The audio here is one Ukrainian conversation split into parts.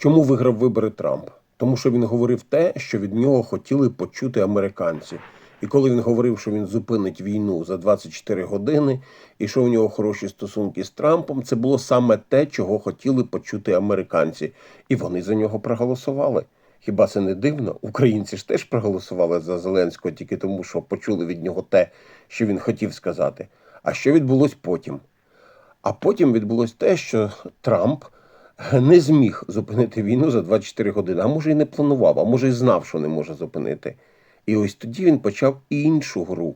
Чому виграв вибори Трамп? Тому що він говорив те, що від нього хотіли почути американці. І коли він говорив, що він зупинить війну за 24 години, і що у нього хороші стосунки з Трампом, це було саме те, чого хотіли почути американці. І вони за нього проголосували. Хіба це не дивно? Українці ж теж проголосували за Зеленського тільки тому, що почули від нього те, що він хотів сказати. А що відбулось потім? А потім відбулось те, що Трамп не зміг зупинити війну за 24 години, а може і не планував, а може і знав, що не може зупинити. І ось тоді він почав іншу гру.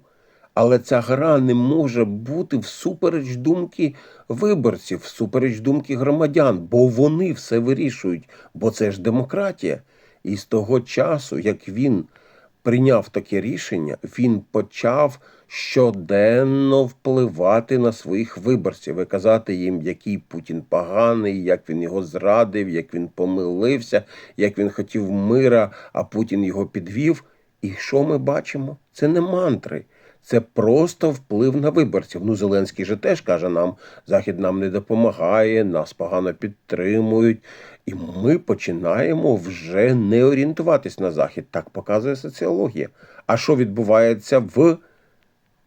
Але ця гра не може бути всупереч думки виборців, всупереч думки громадян, бо вони все вирішують, бо це ж демократія. І з того часу, як він прийняв таке рішення, він почав щоденно впливати на своїх виборців і казати їм, який Путін поганий, як він його зрадив, як він помилився, як він хотів мира, а Путін його підвів. І що ми бачимо? Це не мантри. Це просто вплив на виборців. Ну, Зеленський же теж каже нам, Захід нам не допомагає, нас погано підтримують. І ми починаємо вже не орієнтуватись на Захід. Так показує соціологія. А що відбувається в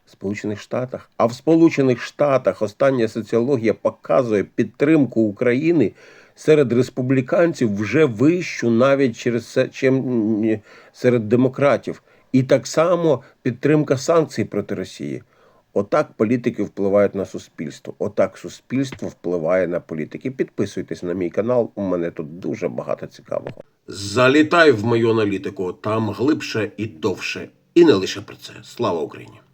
Сполучених Штатах? А в Сполучених Штатах остання соціологія показує підтримку України серед республіканців вже вищу навіть через це, чим серед демократів. І так само підтримка санкцій проти Росії. Отак політики впливають на суспільство. Отак суспільство впливає на політики. Підписуйтесь на мій канал, у мене тут дуже багато цікавого. Залітай в мою аналітику, там глибше і довше. І не лише про це. Слава Україні!